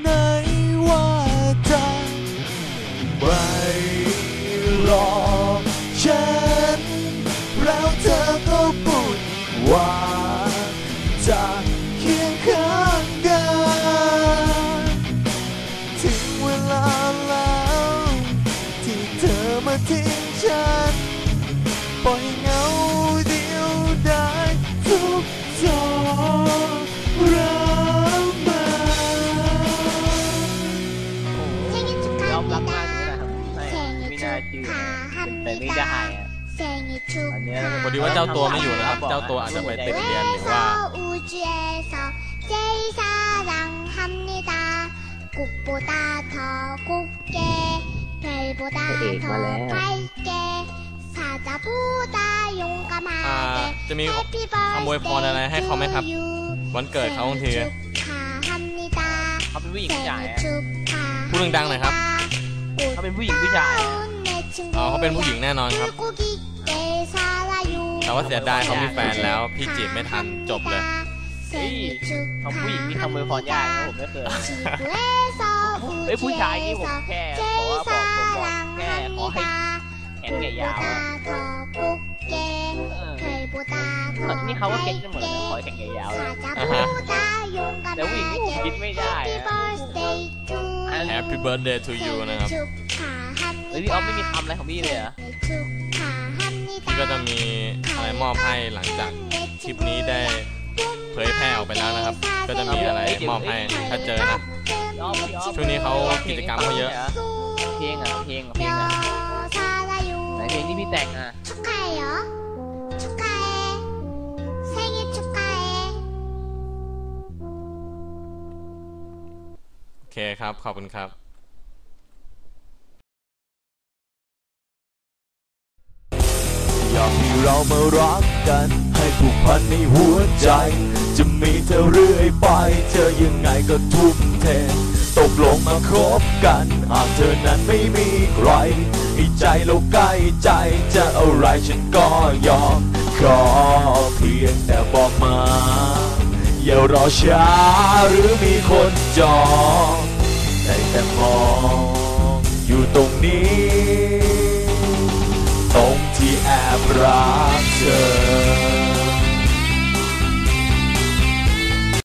ไหนว่าจะไม่รอฉัน แล้วเธอก็พูดว่าจะเคียงข้างกัน ถึงเวลาแล้ว ที่เธอมาทิ้งฉัน ปล่อยง รักมากเลยครับไม่น่าชื่อแต่ไม่ได้อะอันนี้พอดีว่าเจ้าตัวไม่อยู่แล้วครับ เจ้าตัวอาจจะไปติดเรียนหรือว่าเอกมาแล้วอ่าจะมีคำอวยพรอะไรให้เขาไหมครับ วันเกิดเขาบางทีเขาเป็นผู้หญิงผู้ชายอพูดดังๆหน่อยครับ เขาเป็นผู้หญิงผู้ชายอ๋อเขาเป็นผู้หญิงแน่นอนครับ แต่ว่าเสียดายเขามีแฟนแล้ว พี่จีบไม่ทันจบเลยทำผู้หญิงที่ทำมือพรยากนะผมไม่เคยเฮ้ยผู้ชายนี่ผมแค่เพราะว่าบอกผมบอกแค่ขอให้แขนญ่ยาวนี่เขาก็เก็ตกันหมดเลยขอให้แขนญ่ยาวแต่ผู้หญิงคิดไม่ได้ Happy birthday to you นะครับเฮ้ยพี่ออฟไม่มีคำอะไรของพี่เลยเหรอพี่ก็จะมีอะไรมอบให้หลังจากคลิปนี้ได้เผยแพร่ออกไปแล้วนะครับ ก็จะมีอะไรมอบให้ถ้าเจอนะพี่ออฟพี่ออฟช่วงนี้เขากิจกรรมเขาเยอะ เพลงอะเพลงอะเพลงอะไหนเพลงที่พี่แต่งอะ เคครับ ขอบคุณครับอยากให้เรามารักกัน ให้ผูกพันในหัวใจ จะมีเธอเรื่อยไป เธอยังไงก็ทุ่มเท ตกลงมาคบกันหากเธอนั้นไม่มีใครให้ใจเราใกล้ใจ จะอะไรฉันก็ยอม ขอเพียงแต่บอกมา อย่ารอช้าหรือมีคนจองได้แต่มองอยู่ตรงนี้ ตรงที่แอบรักเธอ